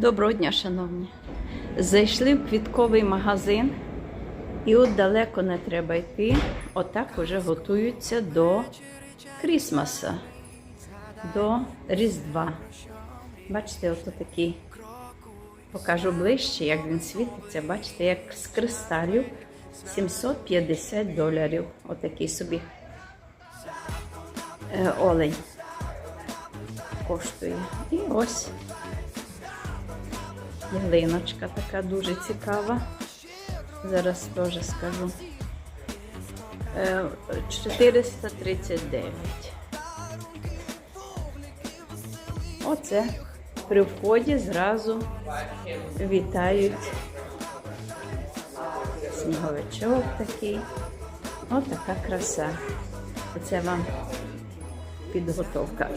Доброго дня, шановні. Зайшли в квітковий магазин, і от далеко не треба йти. Отак уже готуються до Крісмаса, до Різдва. Бачите, ото такий. Покажу ближче, як він світиться. Бачите, як з кристалів 750 доларів. Отакий собі е, олень коштує. І ось ялиночка така дуже цікава. Зараз теж скажу. Е, 439. Оце при вході зразу вітають сніговичок такий. Ось така краса. Оце вам підготовка.